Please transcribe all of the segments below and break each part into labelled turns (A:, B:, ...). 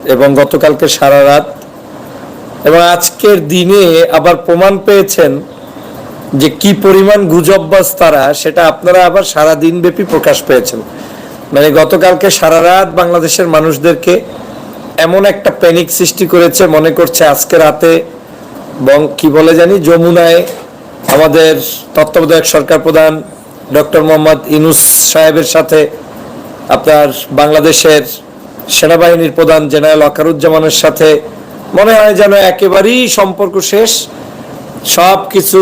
A: এবং গতকালকে সারা রাত। এবং আজকের দিনে আবার প্রমাণ পেয়েছেন যে কি পরিমাণ গুজববাজ তারা, সেটা আপনারা আবার সারা দিন ব্যাপী প্রকাশ পেয়েছেন। মানে গতকালকে সারা রাত বাংলাদেশের মানুষদেরকে এমন একটা প্যানিক সৃষ্টি করেছে, মনে করছে আজকে রাতে এবং কি বলে জানি, যমুনায় আমাদের তত্ত্বাবধায়ক সরকার প্রধান ডক্টর মোহাম্মদ ইনুস সাহেবের সাথে আপনার বাংলাদেশের সেনাবাহিনীর প্রধান জেনারেল অকারুজ্জামানের সাথে মনে হয় যেন একেবারেই সম্পর্ক শেষ। সব কিছু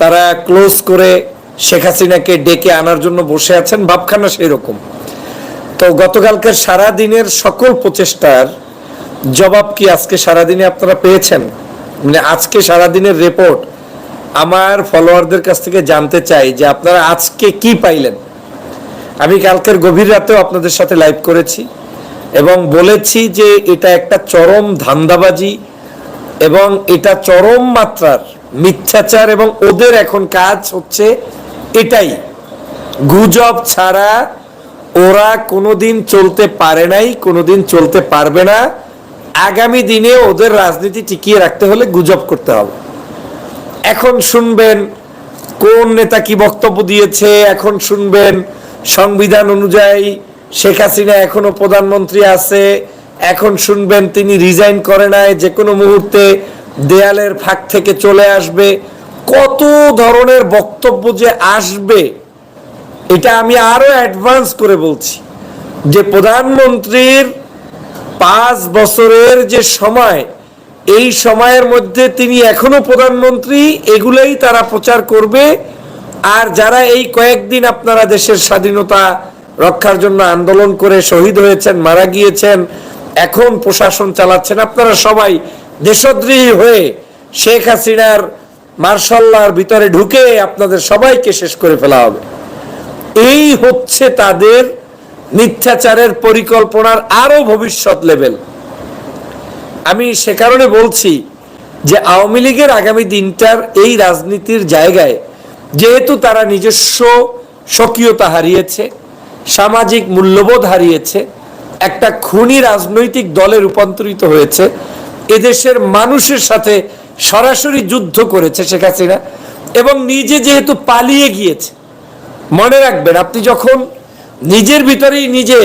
A: তারা ক্লোজ করে শেখ হাসিনাকে ডেকে আনার জন্য বসে আছেন, ভাবখানা সেই রকম তো গতকালকের সারা দিনের সকল প্রচেষ্টার জবাব কি আজকে সারাদিনে আপনারা পেয়েছেন? মানে আজকে সারাদিনের রিপোর্ট আমার ফলোয়ারদের কাছ থেকে জানতে চাই যে আপনারা আজকে কি পাইলেন? আমি কালকের গভীর রাতেও আপনাদের সাথে লাইভ করেছি। এবং বলেছি যে এটা একটা চরম ধান্দাবাজি এবং এটা চরম মাত্রার মিথ্যাচার এবং ওদের এখন কাজ হচ্ছে এটাই। গুজব ছাড়া ওরা কোনোদিন চলতে পারে নাই, কোনোদিন চলতে পারবে না। আগামী দিনে ওদের রাজনীতি টিকিয়ে রাখতে হলে গুজব করতে হবে। এখন শুনবেন কোন নেতা কি বক্তব্য দিয়েছে, এখন শুনবেন সংবিধান অনুযায়ী শেখ হাসিনা এখনও প্রধানমন্ত্রী আছে। এখন শুনবেন তিনি রিজাইন করে নাই, যে কোনো মুহূর্তে দেয়ালের ফাঁক থেকে চলে আসবে। কত ধরনের বক্তব্য যে আসবে, এটা আমি আরও অ্যাডভান্স করে বলছি। যে প্রধানমন্ত্রীর পাঁচ বছরের যে সময়, এই সময়ের মধ্যে তিনি এখনও প্রধানমন্ত্রী, এগুলাই তারা প্রচার করবে। আর যারা এই কয়েকদিন আপনারা দেশের স্বাধীনতা রক্ষার জন্য আন্দোলন করে শহীদ হয়েছেন, মারা গিয়েছেন। এখন প্রশাসন চালাচ্ছেন। আপনারা সবাই দেশদ্রোহী হয়ে শেখ হাসিনার মার্শাল্লার ভিতরে ঢুকে আপনাদের সবাইকে শেষ করে ফেলা হবে। এই হচ্ছে তাদের মিথ্যাচারের পরিকল্পনার আরও ভবিষ্যৎ লেভেল আমি সে কারণে বলছি যে আওয়ামী লীগের আগামী দিনটার এই রাজনীতির জায়গায় যেহেতু তারা নিজস্ব স্বকীয়তা হারিয়েছে সামাজিক মূল্যবোধ হারিয়েছে, একটা খুনি রাজনৈতিক দলে রূপান্তরিত হয়েছে, এদেশের মানুষের সাথে সরাসরি যুদ্ধ করেছে শেখ হাসিনা এবং নিজে যেহেতু পালিয়ে গিয়েছে। মনে রাখবেন, আপনি যখন নিজের ভিতরেই নিজে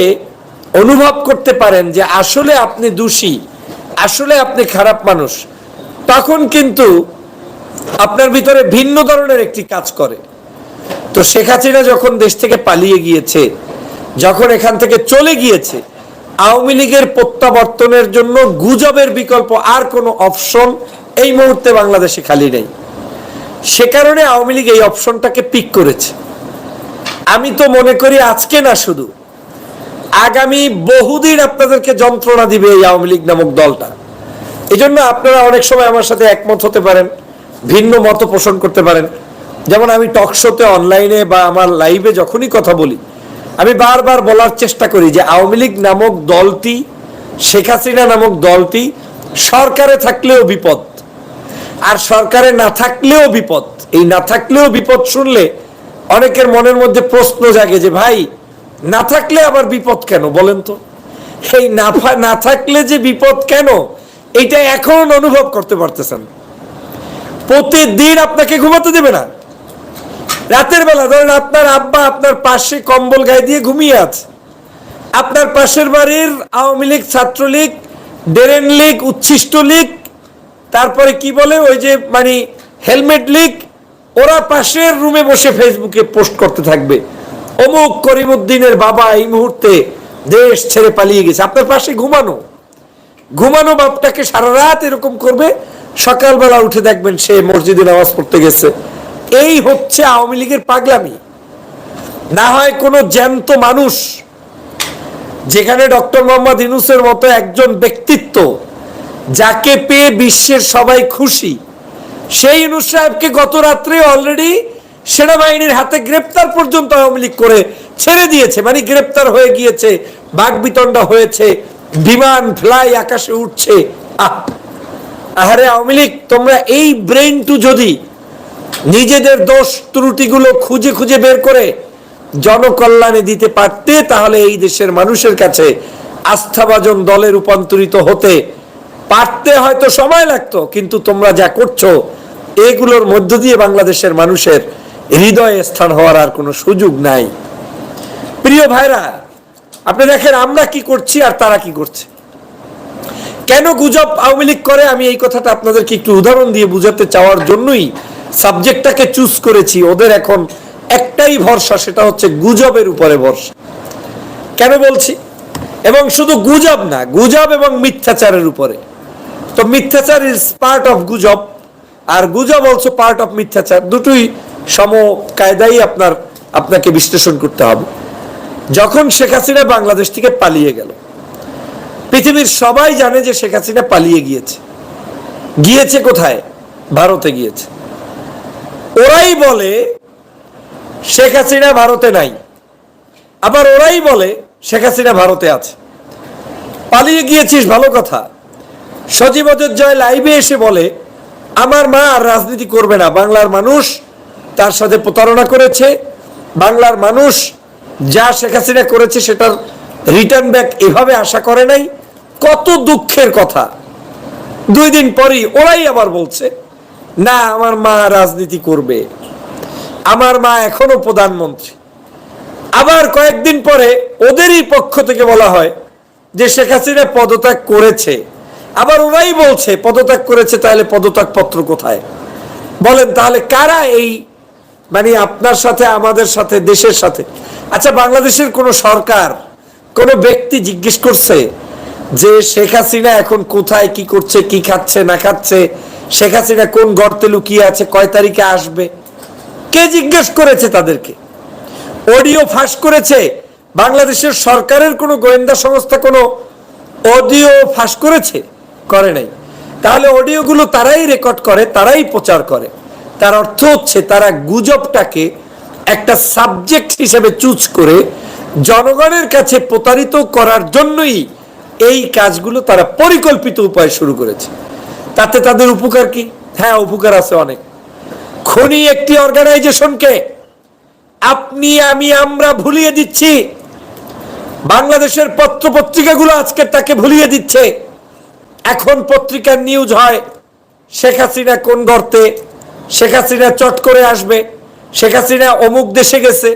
A: অনুভব করতে পারেন যে আসলে আপনি দোষী, আসলে আপনি খারাপ মানুষ, তখন কিন্তু আপনার ভিতরে ভিন্ন ধরনের একটি কাজ করে। তো শেখ হাসিনা যখন দেশ থেকে পালিয়ে গিয়েছে যখন এখান থেকে চলে গিয়েছে, আওয়ামী লীগের প্রত্যাবর্তনের জন্য গুজবের বিকল্প আর কোনো অপশন এই মুহূর্তে বাংলাদেশে খালি নেই। সে কারণে আওয়ামী লীগ এই অপশনটাকে পিক করেছে। আমি তো মনে করি আজকে না শুধু, আগামী বহুদিন আপনাদেরকে যন্ত্রণা দিবে এই আওয়ামী লীগ নামক দলটা। এই জন্য আপনারা অনেক সময় আমার সাথে একমত হতে পারেন, ভিন্ন মত পোষণ করতে পারেন। যেমন আমি টক শোতে অনলাইনে বা আমার লাইভে যখনই কথা বলি আমি বারবার বলার চেষ্টা করি যে আওয়ামী লীগ নামক দলটি, শেখ হাসিনা নামক দলটি সরকারে থাকলেও বিপদ আর সরকারে না থাকলেও বিপদ। এই না থাকলেও বিপদ শুনলে অনেকের মনের মধ্যে প্রশ্ন জাগে যে, ভাই, না থাকলে আবার বিপদ কেন? বলেন তো। এই না থাকলে যে বিপদ কেন? এটা এখন অনুভব করতে পারতেছেন। প্রতিদিন আপনাকে ঘুমাতে দেবে না। রাতের বেলা ধরেন আপনার আব্বা আপনার পাশে কম্বল গায়ে দিয়ে ঘুমিয়ে আছে। আপনার পাশের বাড়ির আওয়ামী লীগ, ছাত্রলীগ, ডেরেন লীগ, উচ্ছিষ্ট লীগ, তারপরে কি বলে, ওই যে মানে হেলমেট লীগ, ওরা পাশের রুমে বসে ফেসবুকে পোস্ট করতে থাকবে। অমুক করিমুদ্দিনের বাবা এই মুহূর্তে দেশ ছেড়ে পালিয়ে গেছে। আপনার পাশে ঘুমানো। ঘুমানো বাপটাকে সারা রাত এরকম করবে। সকালবেলা উঠে দেখবেন সে মসজিদে নামাজ পড়তে গেছে। এই হচ্ছে আওয়ামী লীগের পাগলামি। না হয় কোনো জ্যান্ত মানুষ, যেখানে ডক্টর মোহাম্মদ ইনুসের মতো একজন ব্যক্তিত্ব, যাকে পেয়ে বিশ্বের সবাই খুশি। সেই ইনুস সাহেবকে গত রাত্রে অলরেডি সেনাবাহিনীর হাতে গ্রেপ্তার পর্যন্ত আওয়ামী লীগ করে ছেড়ে দিয়েছে। মানে গ্রেপ্তার হয়ে গিয়েছে, বাগবিতণ্ডা হয়েছে, বিমান, ফ্লাই আকাশে উঠছে। আহ! আহারে আওয়ামী লীগ, তোমরা এই ব্রেন টু যদি নিজেদের দোষ ত্রুটিগুলো খুঁজে খুঁজে বের করে জনকল্যাণে দিতে পারতে তাহলে এই দেশের মানুষের কাছে আস্থাভাজন দলে রূপান্তরিত হতে পারতে হয়তো সময় লাগতো, কিন্তু তোমরা যা করছ, এগুলোর মধ্য দিয়ে বাংলাদেশের মানুষের হৃদয়ে স্থান হওয়ার আর কোনো সুযোগ নাই। প্রিয় ভাইরা, আপনি দেখেন আমরা কি করছি আর তারা কি করছে। কেন গুজব আওয়ামী লীগ করে? আমি এই কথাটা আপনাদেরকে একটু উদাহরণ দিয়ে বুঝাতে চাওয়ার জন্যই সাবজেক্টটাকে চুজ করেছি, ওদের এখন একটাই ভরসা, সেটা হচ্ছে গুজবের উপরে ভরসা। কেন বলছি? এবং শুধু গুজব না, গুজব এবং মিথ্যাচারের উপরে। তো মিথ্যাচার ইজ পার্ট অফ গুজব, আর গুজব অলসো পার্ট অফ মিথ্যাচার। দুটোই সম কায়দাই আপনার, আপনাকে বিশ্লেষণ করতে হবে। যখন শেখ হাসিনা বাংলাদেশ থেকে পালিয়ে গেল, পৃথিবীর সবাই জানে যে শেখ হাসিনা পালিয়ে গিয়েছে। গিয়েছে কোথায়? ভারতে গিয়েছে। ওরাই বলে শেখ হাসিনা ভারতে নাই। আবার ওরাই বলে শেখ হাসিনা ভারতে আছে। পালিয়ে গিয়েছিস, ভালো কথা। সজীব জয় লাইভে এসে বলে, আমার মা আর রাজনীতি করবে না। বাংলার মানুষ তার সাথে প্রতারণা করেছে। বাংলার মানুষ যা শেখ হাসিনা করেছে সেটার রিটার্ন ব্যাক এভাবে আশা করে নাই। কত দুঃখের কথা। দুই দিন পরই ওরাই আবার বলছে না, আমার মা রাজনীতি করবে। আমার মা এখনও প্রধানমন্ত্রী। আবার কয়েকদিন পরে ওদেরই পক্ষ থেকে বলা হয় যে শেখ হাসিনা পদত্যাগ করেছে। আবার ওরাই বলছে, পদত্যাগ করেছে, তাহলে পদত্যাগ পত্র কোথায়? বলেন, তাহলে কারা এই মানে আপনার সাথে, আমাদের সাথে, দেশের সাথে? আচ্ছা বাংলাদেশের কোন সরকার, কোন ব্যক্তি জিজ্ঞেস করছে যে শেখ হাসিনা এখন কোথায়, কি করছে, কি খাচ্ছে, না খাচ্ছে? শেখ হাসিনা কোন গর্তে লুকিয়ে আছে, কয় তারিখে আসবে? কে জিজ্ঞেস করেছে তাদেরকে? অডিও ফাঁস করেছে বাংলাদেশের সরকারের কোনো গোয়েন্দা সংস্থা কোনো অডিও ফাঁস করেছে? করে নাই। তাহলে অডিওগুলো তারাই রেকর্ড করে, তারাই প্রচার করে। তার অর্থ হচ্ছে তারা গুজবটাকে একটা সাবজেক্ট হিসেবে চুজ করে জনগণের কাছে প্রতারিত করার জন্যই এই কাজগুলো তারা পরিকল্পিত উপায় শুরু করেছে। তাতে তাদের উপকার কি? হ্যাঁ উপকার আছে অনেক। খনি একটি অর্গানাইজেশনকে আপনি, আমি, আমরা ভুলিয়ে দিচ্ছি। বাংলাদেশের পত্র পত্রিকাগুলো আজকে তাকে ভুলিয়ে দিচ্ছে। এখন পত্রিকার নিউজ হয়, শেখ হাসিনা কোন গর্তে? শেখ হাসিনা চট করে আসবে। শেখ হাসিনা অমুক দেশে গেছে।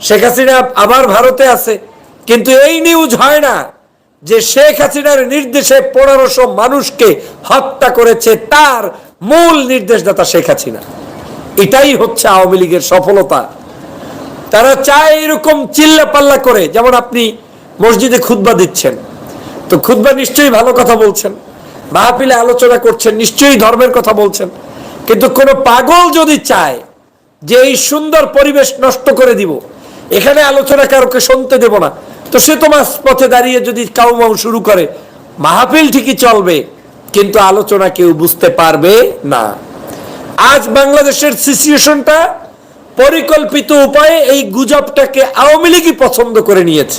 A: শেখ হাসিনা আবার ভারতে আছে। কিন্তু এই নিউজ হয় না। যে শেখ হাসিনার নির্দেশে পনেরোশো মানুষকে হত্যা করেছে তার মূল নির্দেশদাতা শেখ হাসিনা। এটাই হচ্ছে আওয়ামী লীগের সফলতা। তারা চায় এরকম চিল্লা পাল্লা করে, যেমন আপনি মসজিদে খুতবা দিচ্ছেন। তো খুতবা নিশ্চয়ই ভালো কথা বলছেন। মাহফিলে আলোচনা করছেন, নিশ্চয়ই ধর্মের কথা বলছেন। কিন্তু কোন পাগল যদি চায় যে এই সুন্দর পরিবেশ নষ্ট করে দিব, এখানে আলোচনা কারোকে শুনতে দেব না। তো সে তোমার পথে দাঁড়িয়ে যদি কাউ মাউ শুরু করে, মাহফিল ঠিকই চলবে, কিন্তু আলোচনা কেউ বুঝতে পারবে না। আজ বাংলাদেশের সিচুয়েশনটা পরিকল্পিত উপায়ে এই গুজবটাকে আওয়ামী লীগই পছন্দ করে নিয়েছে।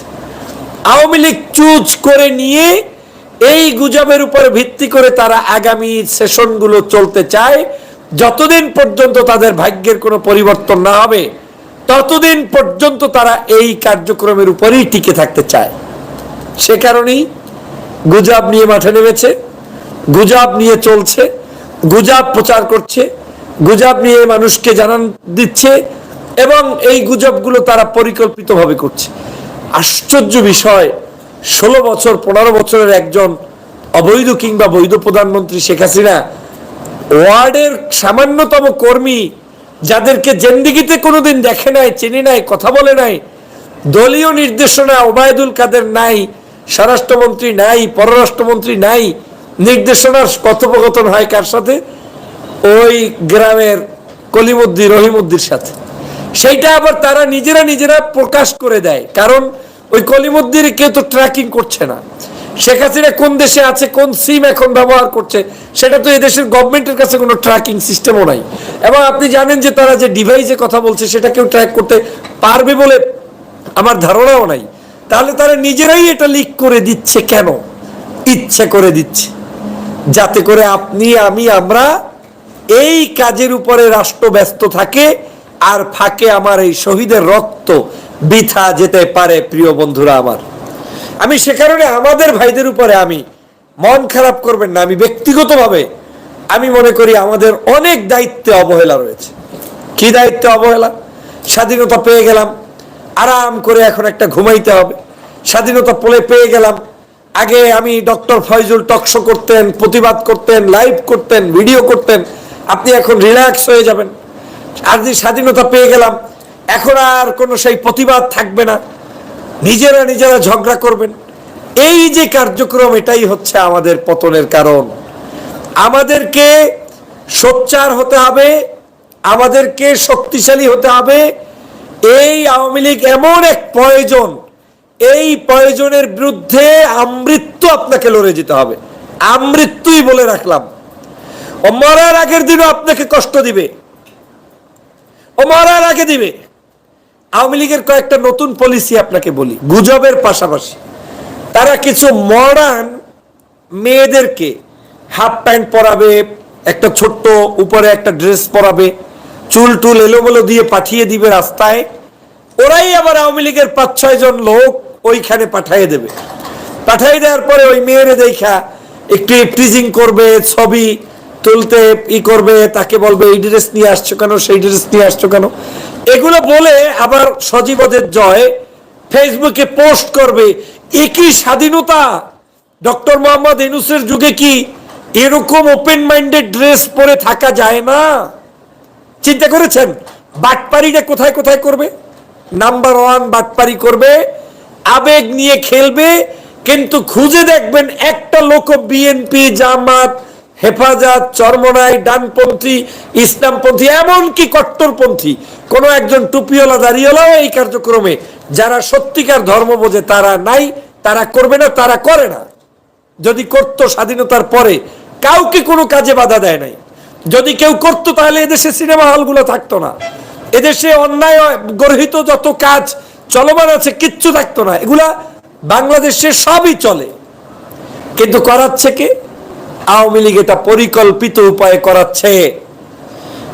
A: আওয়ামী লীগ চুজ করে নিয়ে এই গুজবের উপরে ভিত্তি করে তারা আগামী সেশনগুলো চলতে চায়। যতদিন পর্যন্ত তাদের ভাগ্যের কোনো পরিবর্তন না হবে ততদিন পর্যন্ত তারা এই কার্যক্রমের উপরেই টিকে থাকতে চায়। সে কারণেই গুজব নিয়ে মাঠে নেমেছে, গুজব নিয়ে চলছে, গুজব প্রচার করছে, গুজব নিয়ে মানুষকে জানান দিচ্ছে এবং এই গুজবগুলো তারা পরিকল্পিতভাবে করছে। আশ্চর্য বিষয়, ষোলো বছর, পনেরো বছরের একজন অবৈধ কিংবা বৈধ প্রধানমন্ত্রী শেখ হাসিনা, ওয়ার্ডের সামান্যতম কর্মী যাদেরকে জেন্দিগিতে কোনোদিন দেখে নাই, চিনি নাই, কথা বলে নাই, দলীয় নির্দেশনা ওবায়দুল কাদের নাই, স্বরাষ্ট্রমন্ত্রী নাই, পররাষ্ট্রমন্ত্রী নাই, নির্দেশনার কথোপকথন হয় কার সাথে? ওই গ্রামের কলিমুদ্দি, রহিমুদ্দির সাথে। সেইটা আবার তারা নিজেরা নিজেরা প্রকাশ করে দেয়, কারণ ওই কলিমুদ্দির কেউ তো ট্র্যাকিং করছে না। শেখ হাসিনা কোন দেশে আছে, কোন সিম এখন ব্যবহার করছে, সেটা তো এদেশের গভর্নমেন্টের কাছে কোনো ট্র্যাকিং সিস্টেমও নাই। এবং আপনি জানেন যে তারা যে ডিভাইসে কথা বলছে, সেটা কেউ ট্র্যাক করতে পারবে বলে আমার ধারণাও নাই। তাহলে তারা নিজেরাই এটা লিক করে দিচ্ছে কেন? ইচ্ছে করে দিচ্ছে। যাতে করে আপনি, আমি, আমরা এই কাজের উপরে রাষ্ট্র ব্যস্ত থাকে আর ফাঁকে আমার এই শহীদের রক্ত বৃথা যেতে পারে, প্রিয় বন্ধুরা আমার। আমি সে কারণে আমাদের ভাইদের উপরে আমি মন খারাপ করবেন না, আমি ব্যক্তিগতভাবে আমি মনে করি আমাদের অনেক দায়িত্বে অবহেলা রয়েছে। কি দায়িত্বে অবহেলা? স্বাধীনতা পেয়ে গেলাম, আরাম করে এখন একটা ঘুমাইতে হবে। স্বাধীনতা পলে পেয়ে গেলাম। আগে আমি ডক্টর ফয়জুল টকশো করতেন, প্রতিবাদ করতেন, লাইভ করতেন, ভিডিও করতেন, আপনি এখন রিল্যাক্স হয়ে যাবেন। আর স্বাধীনতা পেয়ে গেলাম, এখন আর কোনো সেই প্রতিবাদ থাকবে না। নিজেরা নিজেরা ঝগড়া করবেন। এই যে কার্যক্রম, এটাই হচ্ছে আমাদের পতনের কারণ। আমাদেরকে সোচ্চার হতে হবে, আমাদেরকে শক্তিশালী হতে হবে। এই আওয়ামী লীগ এমন এক প্রয়োজন, এই প্রয়োজনের বিরুদ্ধে আমৃত্যু আপনাকে লড়ে যেতে হবে। আমৃত্যুই বলে রাখলাম। ও মরার আগের দিনও আপনাকে কষ্ট দিবে। ও মরার আগে দিবে। আওয়ামী লীগের কয়েকটা নতুন পলিসি আপনাকে বলি, গুজবের পাশাপাশি। তারা কিছু মডার্ন মেয়েদেরকে হাফ প্যান্ট পরাবে, একটা ছোট্ট উপরে একটা ড্রেস পরাবে, চুল টুল এলোমেলো দিয়ে পাঠিয়ে দিবে রাস্তায়। ওরাই আবার আওয়ামী লীগের পাঁচ, ছয় জন লোক ওইখানে পাঠিয়ে দেবে। পাঠিয়ে দেওয়ার পরে ওই মেয়েরে দেখা একটু টিজিং করবে, ছবি তুলতে ই করবে, তাকে বলবে, এই ড্রেস নিয়ে আসছো কেন? সেই ড্রেস নিয়ে আসছো কেন? এগুলো বলে আবার সজীবদের জয় ফেসবুকে পোস্ট করবে, একই স্বাধীনতা? ডক্টর মোহাম্মদ ইনুসের যুগে কি এরকম ওপেন মাইন্ডেড ড্রেস পরে থাকা যায় না? চিন্তা করেছেন? বাটপারিটা কোথায় কোথায় করবে? নাম্বার ওয়ান বাটপারি করবে, আবেগ নিয়ে খেলবে, কিন্তু খুঁজে দেখবেন একটা লোক বিএনপি জামাত হেফাজত, চরমনাই, ডানপন্থী, ইসলামপন্থী, এমনকি কট্টরপন্থী, কোনো একজন টুপিওয়ালা দাঁড়িয়েলাও এই কার্যক্রমে যারা সত্যিকার ধর্ম বোঝে তারা নাই, তারা করবে না, তারা করে না। যদি করত স্বাধীনতার পরে, কাউকে কোনো কাজে বাধা দেয় নাই। যদি কেউ করতো, তাহলে এদেশে সিনেমা হলগুলো থাকতো না। এদেশে অন্যায়, গর্হিত যত কাজ চলমান আছে, কিচ্ছু থাকতো না। এগুলা বাংলাদেশে সবই চলে। কিন্তু করাচ্ছে কে? আওয়ামী লীগ এটা পরিকল্পিত উপায়ে করাচ্ছে।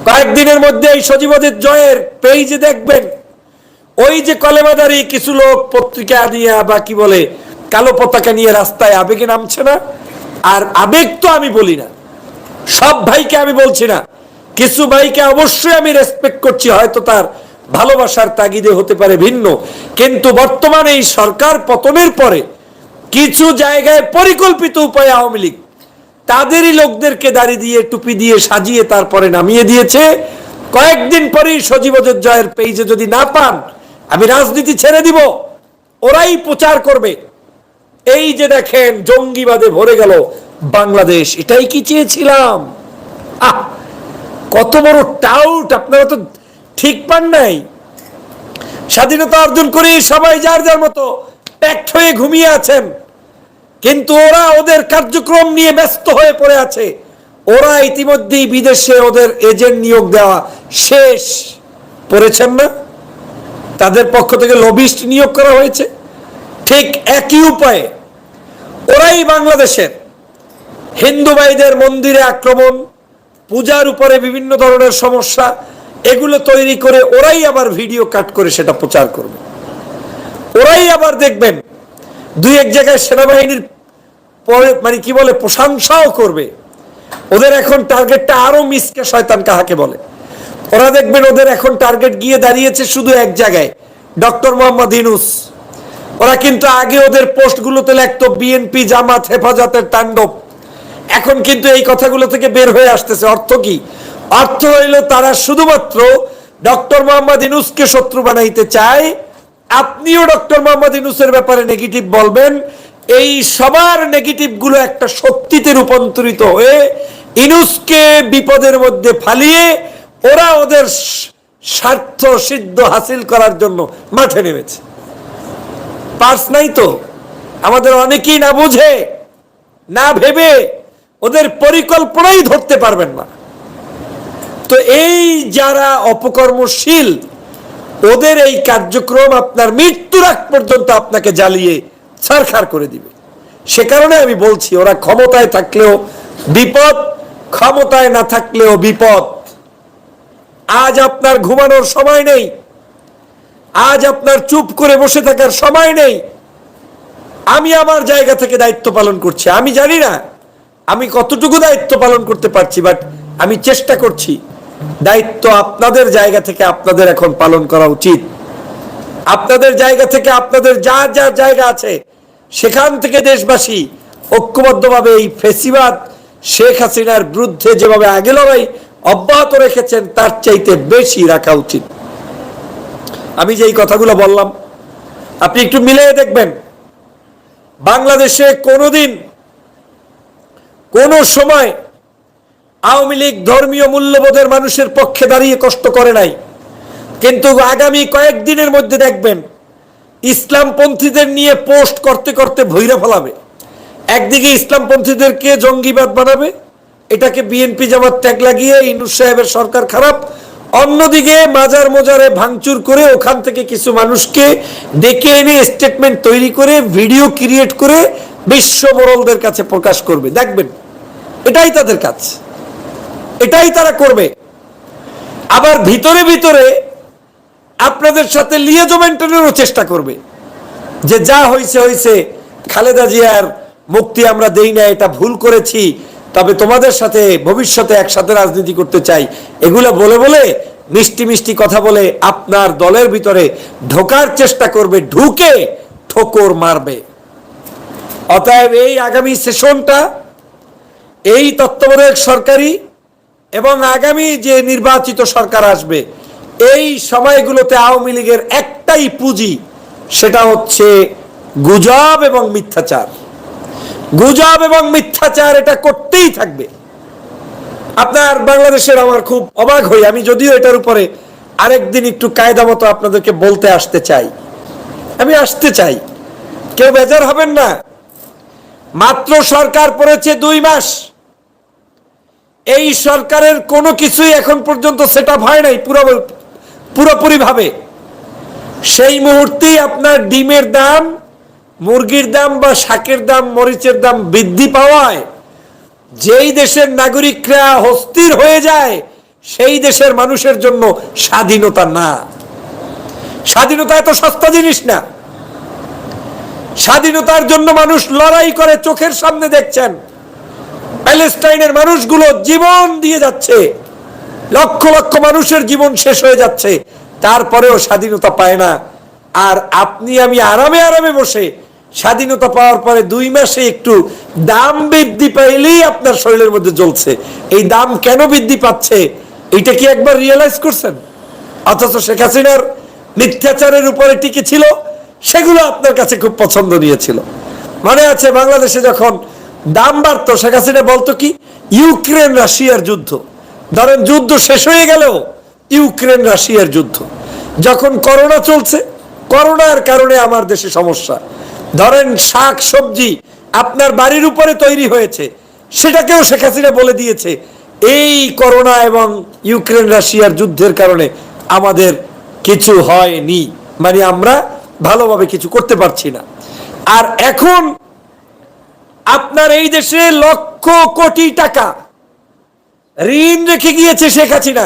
A: কয়েকদিনের মধ্যে এই সজীবদের জয়ের পেজে দেখবেন। ওই যে কলেমাদারি কিছু লোক পত্রিকা নিয়ে বা কি বলে, কালো পতাকা নিয়ে রাস্তায় আবেগে নামছে না। আর আবেগ তো আমি বলি না। সব ভাইকে আমি বলছি না। কিছু ভাইকে অবশ্যই আমি রেসপেক্ট করছি, হয়তো তার ভালোবাসার তাগিদে হতে পারে ভিন্ন। কিন্তু বর্তমানে এই সরকার পতনের পরে কিছু জায়গায় পরিকল্পিত উপায়ে আওয়ামী লীগ তাদেরই লোকদেরকে দাড়ি দিয়ে, টুপি দিয়ে সাজিয়ে তারপরে নামিয়ে দিয়েছে। কয়েকদিন পরেই সজীবদের জয়ের পেজে যদি না পান, আমি রাজনীতি ছেড়ে দিব। ওরাই প্রচার করবে। এই যে দেখেন, জঙ্গিবাদে ভরে গেল বাংলাদেশ। এটাই কি চেয়েছিলাম? আহ, কত বড় টাউট আপনারা তো ঠিক পান নাই। স্বাধীনতা অর্জন করে সবাই যার যার মতো প্যাক্ট হয়ে ঘুমিয়ে আছেন। কিন্তু ওরা ওদের কার্যক্রম নিয়ে ব্যস্ত হয়ে পড়ে আছে। ওরা ইতিমধ্যেই বিদেশে ওদের এজেন্ট নিয়োগ দেওয়া শেষ পড়েছেন না। তাদের পক্ষ থেকে লবিস্ট নিয়োগ করা হয়েছে। ঠিক একই উপায়ে ওরাই বাংলাদেশের হিন্দু ভাইদের মন্দিরে আক্রমণ, পূজার উপরে বিভিন্ন ধরনের সমস্যা, এগুলো তৈরি করে ওরাই আবার ভিডিও কাট করে সেটা প্রচার করবে। ওরাই আবার দেখবেন দুই এক জায়গায় সেনাবাহিনীর পরে মানে কি বলে, প্রশংসাও করবে। ওদের এখন টার্গেটটা আরও মিসকে শয়তান কাহাকে বলে। ওরা দেখবেন ওদের এখন টার্গেট গিয়ে দাঁড়িয়েছে শুধু এক জায়গায়, ডক্টর মোহাম্মদ ইনুস ওরা কিন্তু আগে ওদের পোস্টগুলোতে লিখতো, বিএনপি জামাত হেফাজতের তাণ্ডব। এখন কিন্তু এই কথাগুলো থেকে বের হয়ে আসতেছে। অর্থ কি? অর্থ হইল তারা শুধুমাত্র ডক্টর মোহাম্মদ ইনুসকে শত্রু বানাইতে চায় আপনিও ডক্টর মোহাম্মদ ইনুসের ব্যাপারে নেগেটিভ বলবেন। এই সবার নেগেটিভগুলো একটা শক্তিতে রূপান্তরিত হয়ে ইনুসকে বিপদের মধ্যে ফালিয়ে ওরা ওদের স্বার্থ সিদ্ধ হাসিল করার জন্য মাঠে নেমেছে। পার্স নাই তো। আমাদের অনেকেই না বুঝে, না ভেবে ওদের পরিকল্পনাই ধরতে পারবেন না। তো এই যারা অপকর্মশীল ওদের এই কার্যক্রম আপনার মৃত্যুর আগ পর্যন্ত আপনাকে জ্বালিয়ে ছারখার করে দিবে। সে কারণে আমি বলছি, ওরা ক্ষমতায় থাকলেও বিপদ, ক্ষমতায় না থাকলেও বিপদ। আজ আপনার ঘুমানোর সময় নেই। আজ আপনার চুপ করে বসে থাকার সময় নেই। আমি আমার জায়গা থেকে দায়িত্ব পালন করছি। আমি জানি না আমি কতটুকু দায়িত্ব পালন করতে পারছি, বাট আমি চেষ্টা করছি। দায়িত্ব আপনাদের জায়গা থেকে আপনাদের এখন পালন করা উচিত। আপনাদের জায়গা থেকে আপনাদের যা যা জায়গা আছে, সেখান থেকে দেশবাসী ঐক্যবদ্ধভাবে এই ফেসিবাদ শেখ হাসিনার বিরুদ্ধে যেভাবে আগে লড়াই অব্যাহত রেখেছেন, তার চাইতে বেশি রাখা উচিত। আমি যে এই কথাগুলো বললাম, আপনি একটু মিলিয়ে দেখবেন, বাংলাদেশে কোনোদিন কোন সময় আওয়ামী লীগ ধর্মীয় মূল্যবোধের মানুষের পক্ষে দাঁড়িয়ে কষ্ট করে নাই। কিন্তু আগামী কয়েকদিনের মধ্যে দেখবেন, ইসলামপন্থীদের নিয়ে পোস্ট করতে করতে ভৈরা ফলাবে। একদিকে ইসলামপন্থীদেরকে জঙ্গিবাদ বানাবে, এটাকে বিএনপি জামাত ট্যাগ লাগিয়ে ইনুস সাহেবের সরকার খারাপ। অন্যদিকে মাজার মোজারে ভাঙচুর করে ওখান থেকে কিছু মানুষকে ডেকে এনে স্টেটমেন্ট তৈরি করে ভিডিও ক্রিয়েট করে বিশ্ব বরলদের কাছে প্রকাশ করবে। দেখবেন, এটাই তাদের কাজ। এটাই তারা করবে। আবার ভিতরে ভিতরে আপনাদের সাথে লিয়েজো মেনটেনেরও চেষ্টা করবে যে যা হয়েছে হয়েছে খালেদা জিয়ার মুক্তি আমরা দেই না এটা ভুল করেছি, তবে তোমাদের সাথে ভবিষ্যতে একসাথে রাজনীতি করতে চাই। এগুলো বলে বলে, মিষ্টি মিষ্টি কথা বলে আপনার দলের ভিতরে ঢোকার চেষ্টা করবে, ঢুকে ঠোকর মারবে। অতএব এই আগামী সেশনটা, এই তত্ত্বাবধায়ক সরকারি এবং আগামী যে নির্বাচিত সরকার আসবে, এই সময়গুলোতে আওয়ামী লীগের একটাই পুঁজি, সেটা হচ্ছে গুজব এবং মিথ্যাচার। গুজব এবং মিথ্যাচার এটা করতেই থাকবে। আপনার বাংলাদেশের আমার খুব অবাক হই, আমি যদিও এটার উপরে আরেকদিন একটু কায়দা মতো আপনাদেরকে বলতে আসতে চাই। আমি আসতে চাই। কেউ বেজার হবেন না। মাত্র সরকার পড়েছে দুই মাস। এই সরকারের কোনো কিছুই এখন পর্যন্ত সেট আপ হয় নাই পুরো পুরোপুরি ভাবে সেই মুহূর্তেই আপনার ডিমের দাম, মুরগির দাম বা শাকের দাম, মরিচের দাম বৃদ্ধি পাওয়ায় যেই দেশের নাগরিকরা অস্থির হয়ে যায়, সেই দেশের মানুষের জন্য স্বাধীনতা না। স্বাধীনতা এত সস্তা জিনিস না। স্বাধীনতার জন্য মানুষ লড়াই করে চোখের সামনে দেখছেন। প্যালেস্টাইনের মানুষগুলো জীবন দিয়ে যাচ্ছে। লক্ষ লক্ষ মানুষের জীবন শেষ হয়ে যাচ্ছে। তারপরেও স্বাধীনতা পায় না। আর আপনি, আমি আরামে আরামে বসে স্বাধীনতা পাওয়ার পরে দুই মাসে একটু দাম বৃদ্ধি পাইলেই আপনার শরীরের মধ্যে জ্বলছে। এই দাম কেন বৃদ্ধি পাচ্ছে? এটা কি একবার রিয়েলাইজ করছেন? অথচ শেখ হাসিনার মিথ্যাচারের উপরে টিকে ছিল, সেগুলো আপনার কাছে খুব পছন্দ নিয়েছিল। মনে আছে বাংলাদেশে যখন দাম বাড়তো, শেখ হাসিনা বলতো কি, ইউক্রেন রাশিয়ার যুদ্ধ। ধরেন যুদ্ধ শেষ হয়ে গেলেও ইউক্রেন রাশিয়ার যুদ্ধ। যখন করোনা চলছে, করোনার কারণে আমার দেশে সমস্যা। ধরেন শাক সবজি আপনার বাড়ির উপরে তৈরি হয়েছে, সেটাকেও শেখ হাসিনা বলে দিয়েছে, এই করোনা এবং ইউক্রেন রাশিয়ার যুদ্ধের কারণে আমাদের কিছু হয়নি। মানে আমরা ভালোভাবে কিছু করতে পারছি না। আর এখন আপনার এই দেশে লক্ষ কোটি টাকা ঋণ রেখে গিয়েছে শেখ হাসিনা।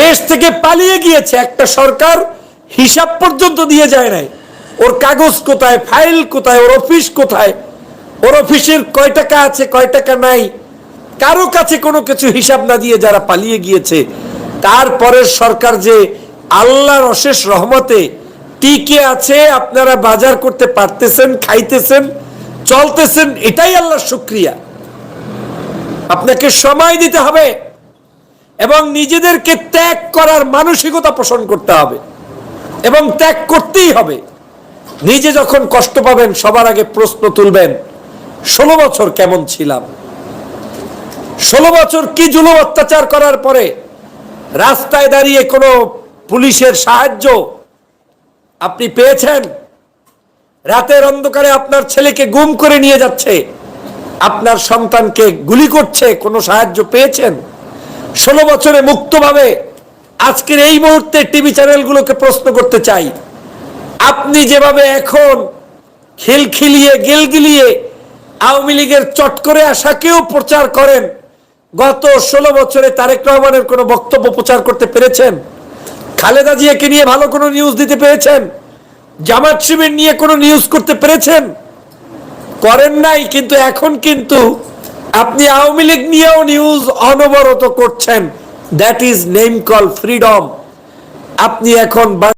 A: দেশ থেকে পালিয়ে গিয়েছে, একটা সরকার হিসাব পর্যন্ত দিয়ে যায় নাই। ওর কাগজ কোথায়, ফাইল কোথায়, ওর অফিস কোথায়, ওর অফিসের কয় টাকা আছে, কয় টাকা নাই, কারও কাছে কোনো কিছু হিসাব না দিয়ে যারা পালিয়ে গিয়েছে, তারপরের সরকার যে আল্লাহর অশেষ রহমতে টিকে আছে, আপনারা বাজার করতে পারতেছেন, খাইতেছেন চলতেছেন, এটাই আল্লাহর শুক্রিয়া। আপনাকে সময় দিতে হবে এবং নিজেদেরকে ত্যাগ করার মানসিকতা পোষণ করতে হবে এবং ত্যাগ করতেই হবে। নিজে যখন কষ্ট পাবেন, সবার আগে প্রশ্ন তুলবেন, ষোলো বছর কেমন ছিলাম? ষোলো বছর কি জুলুম অত্যাচার করার পরে রাস্তায় দাঁড়িয়ে কোনো পুলিশের সাহায্য আপনি পেয়েছেন? রাতের অন্ধকারে আপনার ছেলেকে গুম করে নিয়ে যাচ্ছে। আপনার সন্তানকে গুলি করছে, কোনো সাহায্য পেয়েছেন? ষোলো বছরে মুক্তভাবে আজকের এই মুহূর্তে টিভি চ্যানেলগুলোকে প্রশ্ন করতে চাই। আপনি যেভাবে এখন খিলখিলিয়ে, গিলগিলিয়ে আওয়ামী লীগের চট করে আসাকেও প্রচার করেন, গত ষোলো বছরে তারেক রহমানের কোনো বক্তব্য প্রচার করতে পেরেছেন? খালেদা জিয়াকে নিয়ে ভালো কোনো নিউজ দিতে পেরেছেন? জামাত শিবির নিয়ে কোনো নিউজ করতে পেরেছেন? করেন নাই, কিন্তু এখন কিন্তু আপনি আওয়ামী লীগ নিয়েও নিউজ অনবরত করছেন। That is name call freedom আপনি এখন